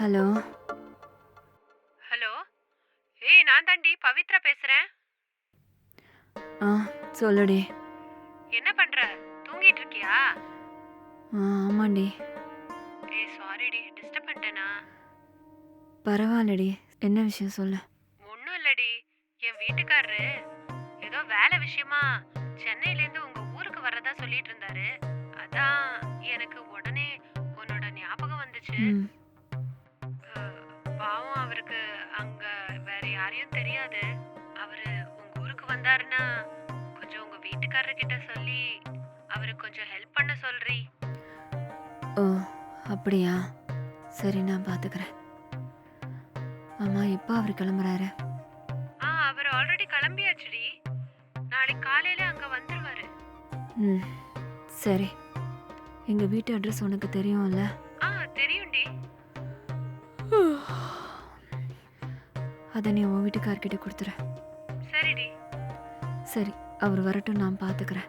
Hello. Hello. ஏய் நான் தாண்டி பவித்ரா பேசுறேன். ஆ சொல்லுடி. என்ன பண்ற? தூங்கிட்டு இருக்கியா? ஆமாண்டி. ஏய் சாரிடி டிஸ்டர்ப் பண்ணிட்டேனா? பரவாயில்லடி. என்ன விஷயம் சொல்லு. ஒன்றும் இல்லடி. என் வீட்டுக்காரரு ஏதோ வேலை விஷயமா சென்னையில இருந்து உங்க ஊருக்கு வர்றதா சொல்லிட்டு இருந்தாரு அதான் எனக்கு உடனே உன்னோட ஞாபகம் வந்துச்சு. ம். அஹ், பாவம் அவருக்கு அங்க வேற யாரையும் தெரியாது. அவரு உங்க ஊருக்கு வந்தாருன்னா கொஞ்சம் உங்க வீட்டுக்காரர்கிட்ட சொல்லி அவருக்கு கொஞ்சம் ஹெல்ப் பண்ண சொல்றீ. அப்படியா? சரி நான் பார்த்துக்கிறேன் ஆமா எப்போ அவர் கிளம்புறாரு? ஆ அவர் ஆல்ரெடி கிளம்பியாச்சுடி. நாளைக்கு காலையில அங்க வந்துருவாரு. ம் சரி. எங்கள் வீட்டு அட்ரஸ் உனக்கு தெரியும்ல? ஆ தெரியும்டி. அதை நீ உன் வீட்டுக்கார்கிட்ட கொடுத்துரு. சரிடி. சரி அவர் வரட்டும் நான் பார்த்துக்கிறேன்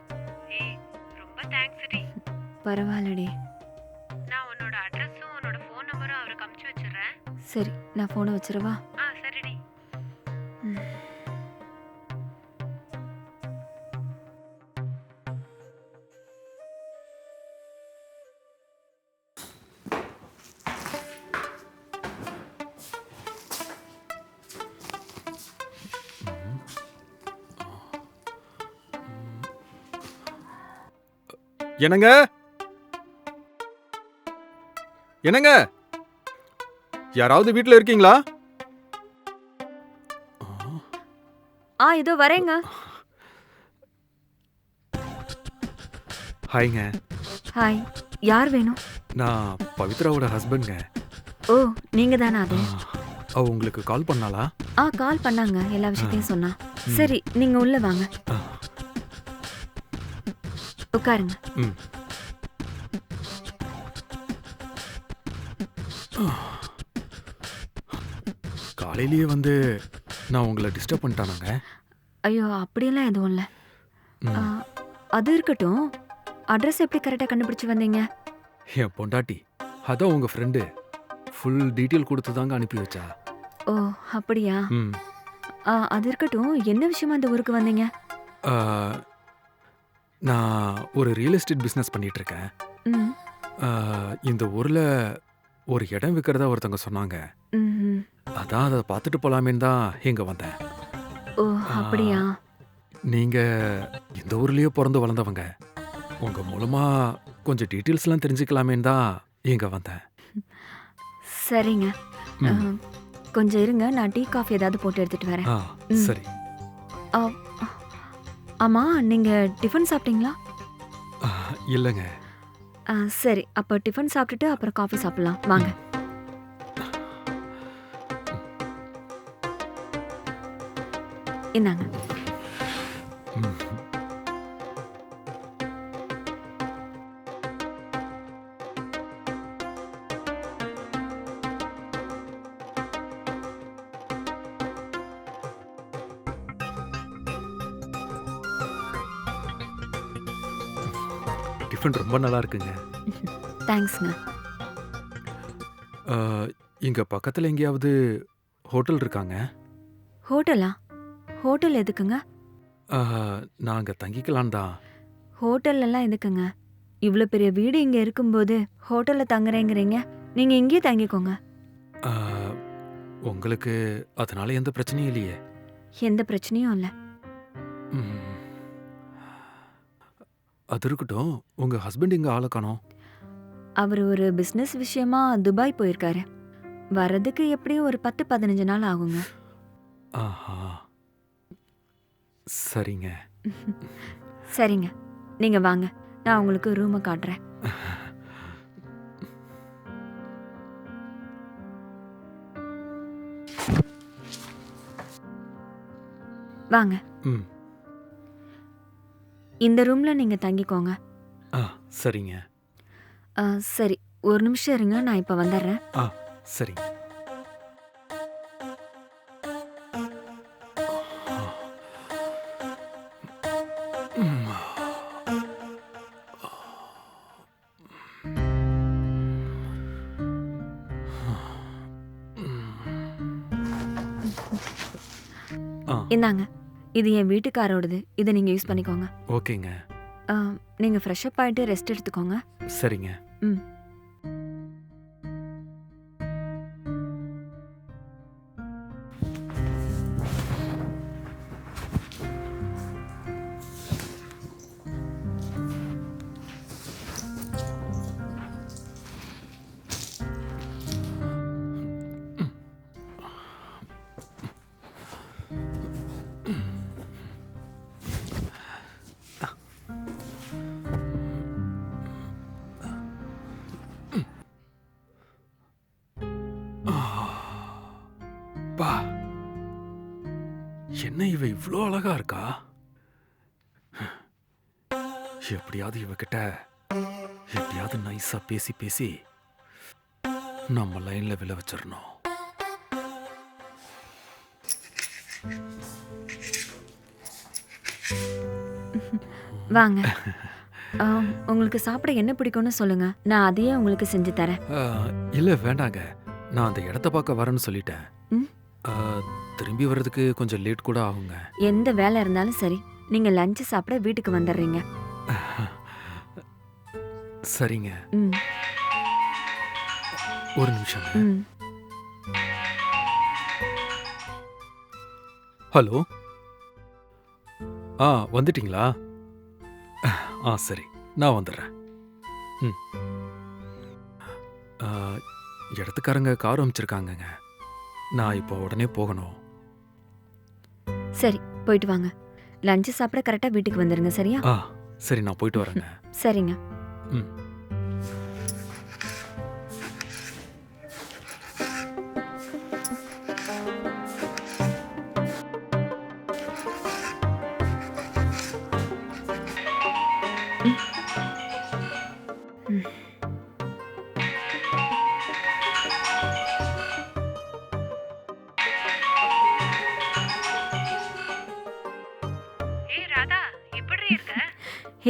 ஏய் ரொம்ப தேங்க்ஸ் டி. பரவாயில்லடி. சரி நான் ஃபோனை வச்சிரவா ஆ சரிடி. ம். என்னங்க? என்னங்க? யாராவது வீட்ல இருக்கீங்களா? ஆ இதோ வரேங்க. ஹாய்ங்க. ஹாய். யார் வேணும்? நான் பவித்ராவோட ஹஸ்பண்ட்ங்க. ஓ நீங்க தானே அது? அவ உங்களுக்கு கால் பண்ணாளா? ஆ கால் பண்ணாங்க. எல்லா விஷயத்தையும் சொன்னா. சரி நீங்க உள்ள வாங்க. உட்காருங்க. ம். காலையிலேயே வந்து நான் உங்களை டிஸ்டர்ப் பண்ணிட்டானாங்க. ஐயோ அப்படியெல்லாம் எதுவும் இல்லை. அது இருக்கட்டும். அட்ரஸ் எப்படி கரெக்டாக கண்டுபிடிச்சு வந்தீங்க? என் பொண்டாட்டி அதான் உங்க ஃப்ரெண்டு ஃபுல் டீட்டெயில் கொடுத்து தாங்க அனுப்பி வச்சா. ஓ அப்படியா? ஆ, அது இருக்கட்டும். என்ன விஷயமா இந்த ஊருக்கு வந்தீங்க? நான் ஒரு ரியல் எஸ்டேட் பிஸ்னஸ் பண்ணிட்டு இருக்கேன். ம். ஆ, இந்த ஊர்ல ஒரு இடம் விற்கிறதா ஒருத்தவங்க சொன்னாங்க. அதான் அதை பார்த்துட்டு போலாமேன்னு தான் இங்க வந்தேன். ஓ அப்படியா? நீங்க இந்த ஊர்லயே பிறந்து வளர்ந்தவங்க உங்க மூலமா கொஞ்சம் டீட்டெயில்ஸ்லாம் தெரிஞ்சுக்கலாமேன்னு தான் இங்க வந்தேன். சரிங்க. ம். கொஞ்சம் இருங்க நான் டீ காஃபி ஏதாவது போட்டு எடுத்துட்டு வரேன். ஆ. சரி. ஆ, ஆமா நீங்க டிஃபன் சாப்பிட்டீங்களா? ஆ, இல்லைங்க. ஆ, சரி. அப்போ டிஃபன் சாப்பிட்டுட்டு அப்புறம் காஃபி சாப்பிடலாம். வாங்க. இந்தாங்க. டிஃபன் ரொம்ப நல்லா இருக்குங்க. தேங்க்ஸ்ங்க இங்க பக்கத்துல எங்கேயாவது ஹோட்டல் இருக்காங்க? ஹோட்டலா? ஹோட்டல் எதுக்குங்க? ஆ, நாங்க தங்கிக்கலாம் தான் ஹோட்டல் எல்லாம் எதுக்குங்க? இவ்வளோ பெரிய வீடு இங்க இருக்கும்போது ஹோட்டல்ல தங்குறேங்கிறீங்க. நீங்க இங்கேயே தங்கிக்கோங்க. உங்களுக்கு அதனால எந்த பிரச்சனையும் இல்லையே. எந்த பிரச்சனையும் இல்லை. அது இருக்கட்டும். உங்க ஹஸ்பண்ட் இங்க ஆளை காணோம். அவர் ஒரு பிஸ்னஸ் விஷயமா துபாய் போயிருக்காரு. வர்றதுக்கு எப்படியும் ஒரு பத்து பதினஞ்சு நாள் ஆகுங்க. ஆஹா. சரிங்க. சரிங்க. நீங்க வாங்க. நான் உங்களுக்கு ரூமை காட்டுறேன். வாங்க. ம். இந்த ரூம்ல நீங்க தங்கிக்கோங்க. ஆ சரிங்க. ஆ, சரி. ஒரு நிமிஷம் இருங்க. நான் இப்போ வந்துடுறேன் ஆ சரிங்க. இந்தாங்க. இது என் வீட்டுக்காரோடது. இதை நீங்கள் யூஸ் பண்ணிக்கோங்க. ஓகேங்க. ஆ, நீங்க ஃப்ரெஷ் அப் ஆயிட்டு ரெஸ்ட் எடுத்துக்கோங்க. சரிங்க. ம். என்ன இவ இவ்ளோ அழகா இருக்கா? எப்படியாவது இவகிட்ட எப்படியாவது நைஸா பேசி பேசி நம்ம லைன்ல விழ வச்சிடணும். வாங்க. உங்களுக்கு சாப்பிட என்ன பிடிக்கும்னு சொல்லுங்க. நான் அதையே உங்களுக்கு செஞ்சு தரேன். இல்ல வேண்டாங்க. நான் அந்த இடத்த பார்க்க வரேன்னு சொல்லிட்டேன். திரும்பி வர்றதுக்கு கொஞ்சம் லேட் கூட ஆகுங்க. எந்த வேலை இருந்தாலும் சரி நீங்க லஞ்ச் சாப்பிட வீட்டுக்கு வந்துடுறீங்க. சரிங்க. ம். ஒரு நிமிஷம் ம். ஹலோ ஆ வந்துட்டீங்களா? ஆ சரி. நான் வந்துடுறேன். ம். ஆ, இடத்துக்காரங்க கார் அமைச்சிருக்காங்கங்க. நான் இப்போ உடனே போகணும். சரி போயிட்டு வாங்க. லஞ்ச் சாப்பிட கரெக்டா வீட்டுக்கு வந்துருங்க சரியா? ஆ சரி நான் போயிட்டு வரேங்க. சரிங்க. ம்.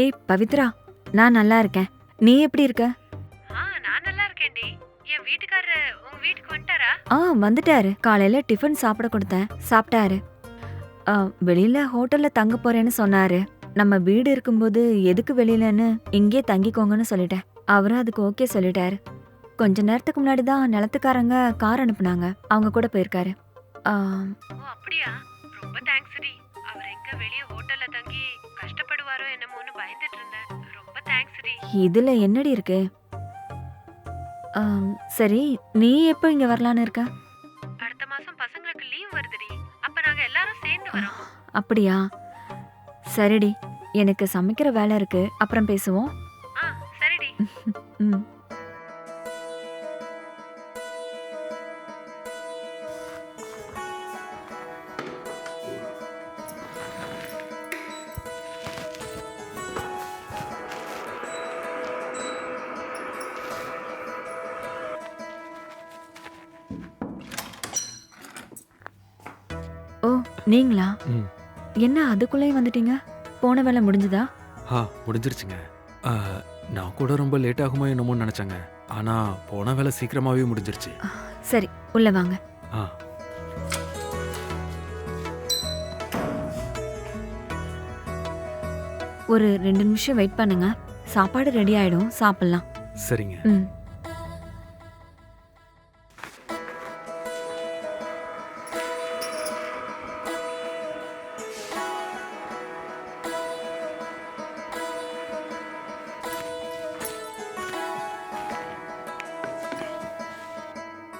ஹே பவித்ரா நான் நல்லா இருக்கேன். நீ எப்படி இருக்க? ஆ நான் நல்லா இருக்கேன்டி. என் வீட்டுக்காரரு உங்க வீட்டுக்கு வந்துட்டாரா? ஆ வந்துட்டாரு. காலையில டிஃபன் சாப்பிட கொடுத்தேன். சாப்பிட்டாரு. ஆ, வெளியில ஹோட்டல்ல தங்க போறேன்னு சொன்னாரு. நம்ம வீடு இருக்கும்போது எதுக்கு வெளியிலன்னு இங்கே தங்கிக்கோங்கன்னு சொல்லிட்டேன். அவரும் அதுக்கு ஓகே சொல்லிட்டாரு. கொஞ்ச நேரத்துக்கு முன்னாடி தான் நிலத்துக்காரங்க கார் அனுப்புனாங்க. அவங்க கூட போயிருக்காரு. ஆ, ஓ அப்படியா? ரொம்ப தேங்க்ஸ் டி. அவர் எங்க வெளிய ஹோட்டல்ல தங்கி கஷ்டப்படுவாரோ என்னமோன்னு பயந்துட்டு இருந்தேன். ரொம்ப தேங்க்ஸ் டி. இதுல என்னடி இருக்கு? சரி நீ எப்போ இங்க வரலான்னு இருக்க? அடுத்த மாசம் பசங்களுக்கு லீவ் வருதுடி. அப்ப நாங்க எல்லாரும் சேர்ந்து வரோம். அப்படியா? சரிடி எனக்கு சமைக்கிற வேலை இருக்கு. அப்புறம் பேசுவோம். ஆ சரிடி. ம். நீங்களா? என்ன அதுக்குள்ளேயும் வந்துட்டீங்க? போன வேலை முடிஞ்சுதா? ஆ முடிஞ்சிருச்சுங்க. ஆ, நான் கூட ரொம்ப லேட் ஆகுமோ என்னமோன்னு நினச்சேங்க. ஆனால் போன வேலை சீக்கிரமாகவே முடிஞ்சிருச்சு. சரி உள்ள வாங்க. ஆ. ஒரு ரெண்டு நிமிஷம் வெயிட் பண்ணுங்க. சாப்பாடு ரெடி ஆயிடும். சாப்பிடலாம். சரிங்க. ம்.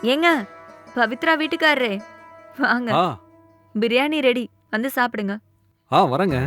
ஏங்க பவித்ரா வீட்டுக்காரரே. வாங்க. பிரியாணி ரெடி. வந்து சாப்பிடுங்க. ஆ வரேங்க.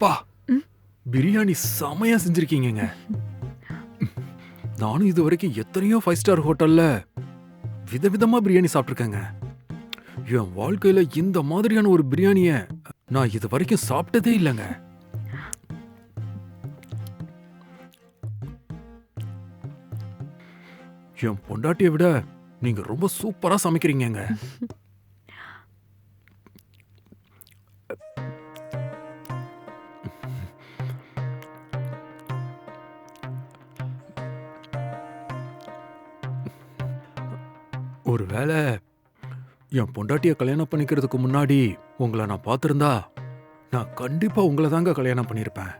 அப்பா ம்? பிரியாணி செமையா செஞ்சிருக்கீங்க நானும் இது வரைக்கும் எத்தனையோ ஃபைவ் ஸ்டார் ஹோட்டல்ல விதவிதமா பிரியாணி சாப்பிட்ருக்கேங்க என் வாழ்க்கையில இந்த மாதிரியான ஒரு பிரியாணிய நான் இது வரைக்கும் சாப்பிட்டதே இல்லைங்க. என் பொண்டாட்டியை விட நீங்க ரொம்ப சூப்பரா சமைக்கிறீங்கங்க. ஒருவேளை என் பொண்டாட்டியை கல்யாணம் பண்ணிக்கிறதுக்கு முன்னாடி உங்களை நான் பார்த்துருந்தா நான் கண்டிப்பாக உங்களை தாங்க கல்யாணம் பண்ணியிருப்பேன்.